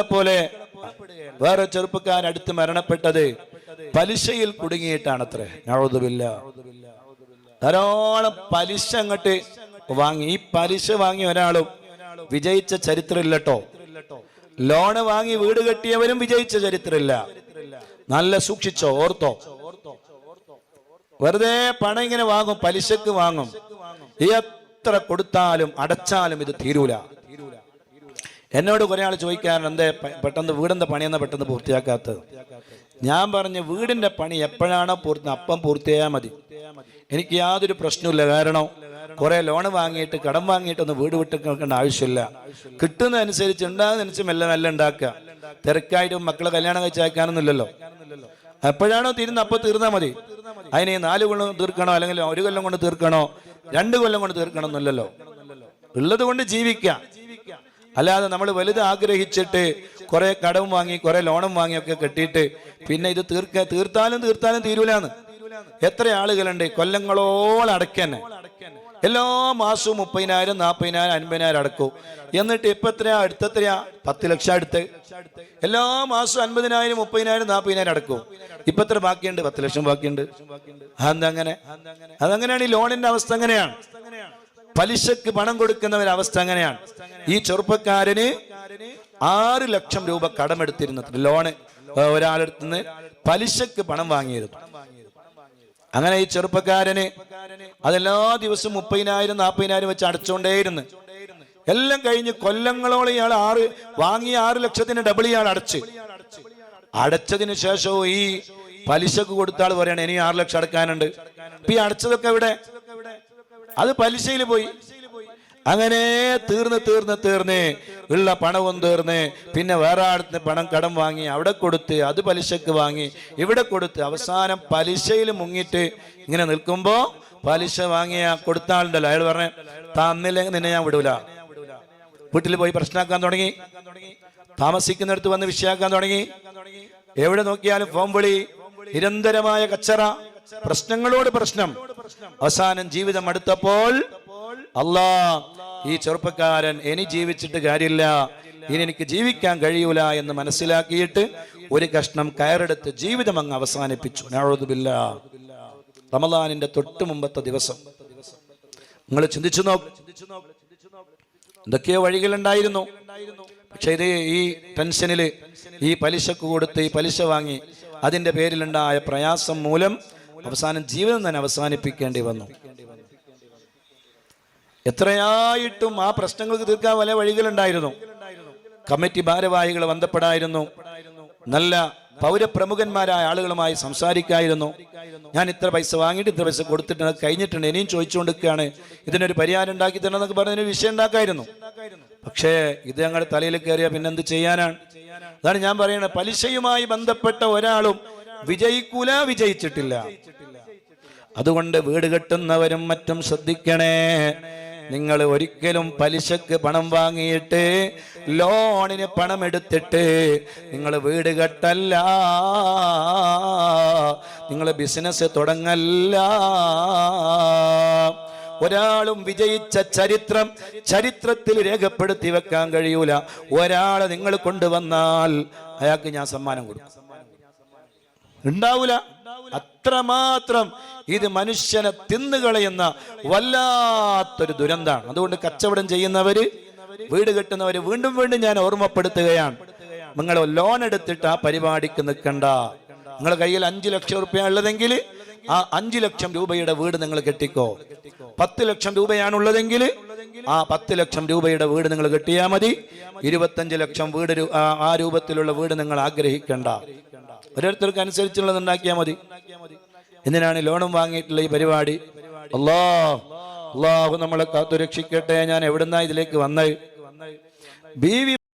പോലെ വേറെ ചെറുപ്പക്കാരൻ അടുത്ത് മരണപ്പെട്ടത് പലിശയിൽ കുടുങ്ങിയിട്ടാണ് അത്രേ നഴുതുമില്ല ധാരാളം പലിശ അങ്ങോട്ട് വാങ്ങി. ഈ പലിശ വാങ്ങിയ ഒരാളും വിജയിച്ച ചരിത്രമില്ലട്ടോ. ലോണ് വാങ്ങി വീട് കെട്ടിയവരും വിജയിച്ച ചരിത്രമില്ല. നല്ല സൂക്ഷിച്ചോ ഓർത്തോ. വെറുതെ പണം ഇങ്ങനെ വാങ്ങും പലിശക്ക് വാങ്ങും. എത്ര കൊടുത്താലും അടച്ചാലും ഇത് തീരൂല. എന്നോട് കുറെ ആൾ ചോദിക്കാറുണ്ട് എന്തേ പെട്ടെന്ന് വീടിന്റെ പണിയെന്നാ പെട്ടെന്ന് പൂർത്തിയാക്കാത്തത്? ഞാൻ പറഞ്ഞു വീടിന്റെ പണി എപ്പോഴാണോ പൂർത്തി അപ്പം പൂർത്തിയായാൽ മതി. എനിക്ക് യാതൊരു പ്രശ്നമില്ല കാരണം കുറെ ലോൺ വാങ്ങിയിട്ട് കടം വാങ്ങിയിട്ടൊന്ന് വീട് വിട്ട് കേൾക്കേണ്ട ആവശ്യമില്ല. കിട്ടുന്നതനുസരിച്ച് ഉണ്ടാകുന്നതനുസരിച്ച് മെല്ലെ മെല്ലെ ഉണ്ടാക്കുക. തിരക്കായിട്ടും മക്കളെ കല്യാണം കഴിച്ച് അയക്കാനൊന്നുമില്ലല്ലോ. എപ്പോഴാണോ തീരുന്ന അപ്പോൾ തീർന്നാൽ മതി. അതിനെ നാല് കൊല്ലം തീർക്കണോ അല്ലെങ്കിൽ ഒരു കൊല്ലം കൊണ്ട് തീർക്കണോ രണ്ട് കൊല്ലം കൊണ്ട് തീർക്കണം എന്നില്ലല്ലോ ഉള്ളത് കൊണ്ട് ജീവിക്കാം. അല്ലാതെ നമ്മൾ വലുത് ആഗ്രഹിച്ചിട്ട് കുറെ കടവും വാങ്ങി കുറെ ലോണും വാങ്ങിയൊക്കെ കെട്ടിയിട്ട് പിന്നെ ഇത് തീർക്ക തീർത്താലും തീർത്താലും തീരൂലാന്ന്. എത്ര ആളുകളുണ്ട് കൊല്ലങ്ങളോളം അടക്കന്നെ എല്ലാ മാസവും മുപ്പതിനായിരം നാൽപ്പതിനായിരം അൻപതിനായിരം അടക്കും. എന്നിട്ട് ഇപ്പൊ എത്രയാ? അടുത്തെത്രയാ പത്ത് ലക്ഷം അടുത്ത്. എല്ലാ മാസവും അൻപതിനായിരം മുപ്പതിനായിരം നാൽപ്പതിനായിരം അടക്കും. ഇപ്പൊ എത്ര ബാക്കിയുണ്ട്? പത്ത് ലക്ഷം ബാക്കിയുണ്ട്. അതെങ്ങനെ അതങ്ങനെയാണ് ഈ ലോണിന്റെ അവസ്ഥ അങ്ങനെയാണ് പലിശക്ക് പണം കൊടുക്കുന്ന ഒരു അവസ്ഥ അങ്ങനെയാണ്. ഈ ചെറുപ്പക്കാരന് ആറ് ലക്ഷം രൂപ കടമെടുത്തിരുന്നു ലോണ് ഒരാളെടുത്ത് പലിശക്ക് പണം വാങ്ങിയിരുന്നു. അങ്ങനെ ഈ ചെറുപ്പക്കാരന് അതെല്ലാ ദിവസവും മുപ്പതിനായിരം നാൽപ്പതിനായിരം വെച്ച് അടച്ചുകൊണ്ടേയിരുന്നു എല്ലാം കഴിഞ്ഞ് കൊല്ലങ്ങളോളം ഇയാൾ ആറ് വാങ്ങി ആറ് ലക്ഷത്തിന് ഡബിൾ ഇയാൾ അടച്ച്. അടച്ചതിന് ശേഷവും ഈ പലിശക്ക് കൊടുത്ത ആൾ പറയാണ് ഇനി ആറ് ലക്ഷം അടക്കാനുണ്ട്. ഇപ്പൊ ഈ അടച്ചതൊക്കെ ഇവിടെ അത് പലിശയിൽ പോയി. അങ്ങനെ തീർന്ന് തീർന്ന് തീർന്ന് ഉള്ള പണവും തീർന്ന് പിന്നെ വേറെ അടുത്ത് പണം കടം വാങ്ങി അവിടെ കൊടുത്ത് അത് പലിശക്ക് വാങ്ങി ഇവിടെ കൊടുത്ത് അവസാനം പലിശയിൽ മുങ്ങിയിട്ട് ഇങ്ങനെ നിൽക്കുമ്പോ പലിശ വാങ്ങിയ കൊടുത്ത ആളുണ്ടല്ലോ അയാൾ പറഞ്ഞ തന്നില്ലെങ്കിൽ നിന്നെ ഞാൻ വിടൂല. വീട്ടിൽ പോയി പ്രശ്നമാക്കാൻ തുടങ്ങി. താമസിക്കുന്നിടത്ത് വന്ന് വിഷയാക്കാൻ തുടങ്ങി. എവിടെ നോക്കിയാലും ഫോം വിളി. നിരന്തരമായ കച്ചറ. പ്രശ്നങ്ങളോട് പ്രശ്നം. അവസാനം ജീവിതം അടുത്തപ്പോൾ അല്ലാ ഈ ചെറുപ്പക്കാരൻ ഇനി ജീവിച്ചിട്ട് കാര്യമില്ല. ഇനി എനിക്ക് ജീവിക്കാൻ കഴിയൂല എന്ന് മനസ്സിലാക്കിയിട്ട് ഒരു കഷ്ണം കയറെടുത്ത് ജീവിതം അങ്ങ് അവസാനിപ്പിച്ചു. നാഴുതുമില്ല റമദാനിന്റെ തൊട്ട് മുമ്പത്തെ ദിവസം. നിങ്ങൾ ചിന്തിച്ചു നോക്ക്. എന്തൊക്കെയോ വഴികളുണ്ടായിരുന്നു. പക്ഷെ ഇത് ഈ ടെൻഷനിൽ ഈ പലിശക്ക് കൊടുത്ത് ഈ പലിശ വാങ്ങി അതിന്റെ പേരിലുണ്ടായ പ്രയാസം മൂലം അവസാനം ജീവിതം തന്നെ അവസാനിപ്പിക്കേണ്ടി വന്നു. എത്രയായിട്ടും ആ പ്രശ്നങ്ങൾക്ക് തീർക്കാൻ പല വഴികളുണ്ടായിരുന്നു. കമ്മിറ്റി ഭാരവാഹികൾ ബന്ധപ്പെടായിരുന്നു. നല്ല പൗരപ്രമുഖന്മാരായ ആളുകളുമായി സംസാരിക്കായിരുന്നു. ഞാൻ ഇത്ര പൈസ വാങ്ങിയിട്ട് ഇത്ര പൈസ കൊടുത്തിട്ടുണ്ട് കഴിഞ്ഞിട്ടുണ്ട് ഇനിയും ചോദിച്ചുകൊണ്ടിരിക്കുകയാണ്. ഇതിനൊരു പരിഹാരം ഉണ്ടാക്കി തന്നെ എന്നൊക്കെ പറഞ്ഞൊരു വിഷയം ഉണ്ടാക്കായിരുന്നു. പക്ഷേ ഇത് ഞങ്ങളുടെ തലയിൽ കയറിയ പിന്നെന്ത് ചെയ്യാനാണ്? അതാണ് ഞാൻ പറയുന്നത്. പലിശയുമായി ബന്ധപ്പെട്ട ഒരാളും വിജയിക്കൂല വിജയിച്ചിട്ടില്ല. അതുകൊണ്ട് വീട് കെട്ടുന്നവരും മറ്റും ശ്രദ്ധിക്കണേ. നിങ്ങൾ ഒരിക്കലും പലിശക്ക് പണം വാങ്ങിയിട്ട് ലോണിന് പണം എടുത്തിട്ട് നിങ്ങൾ വീട് കെട്ടല്ല. നിങ്ങൾ ബിസിനസ് തുടങ്ങല്ല. ഒരാളും വിജയിച്ച ചരിത്രം ചരിത്രത്തിൽ രേഖപ്പെടുത്തി വെക്കാൻ കഴിയൂല. ഒരാളെ നിങ്ങൾ കൊണ്ടുവന്നാൽ അയാൾക്ക് ഞാൻ സമ്മാനം കൊടുക്കും. ഉണ്ടാവൂല. അത്രമാത്രം ഇത് മനുഷ്യനെ തിന്നുകളയുന്ന വല്ലാത്തൊരു ദുരന്താണ്. അതുകൊണ്ട് കച്ചവടം ചെയ്യുന്നവര് വീട് കെട്ടുന്നവര് വീണ്ടും വീണ്ടും ഞാൻ ഓർമ്മപ്പെടുത്തുകയാണ്. നിങ്ങൾ ലോൺ എടുത്തിട്ട് ആ പരിപാടിക്ക് നിൽക്കണ്ട. നിങ്ങളുടെ കയ്യിൽ അഞ്ചു ലക്ഷം റുപ്യ ഉള്ളതെങ്കിൽ ആ അഞ്ചു ലക്ഷം രൂപയുടെ വീട് നിങ്ങൾ കെട്ടിക്കോ. പത്ത് ലക്ഷം രൂപയാണുള്ളതെങ്കിൽ ആ പത്ത് ലക്ഷം രൂപയുടെ വീട് നിങ്ങൾ കെട്ടിയാൽ മതി. ഇരുപത്തഞ്ച് ലക്ഷം വീട് ആ രൂപത്തിലുള്ള വീട് നിങ്ങൾ ആഗ്രഹിക്കണ്ട. ഓരോരുത്തർക്ക് അനുസരിച്ചുള്ളത് ഉണ്ടാക്കിയാൽ മതി. എന്തിനാണ് ലോണും വാങ്ങിയിട്ടുള്ള ഈ പരിപാടി? അല്ലാ അള്ളാഹു നമ്മളെ കാത്തുരക്ഷിക്കട്ടെ. ഞാൻ എവിടുന്നാ ഇതിലേക്ക് വന്നത്? ബീവി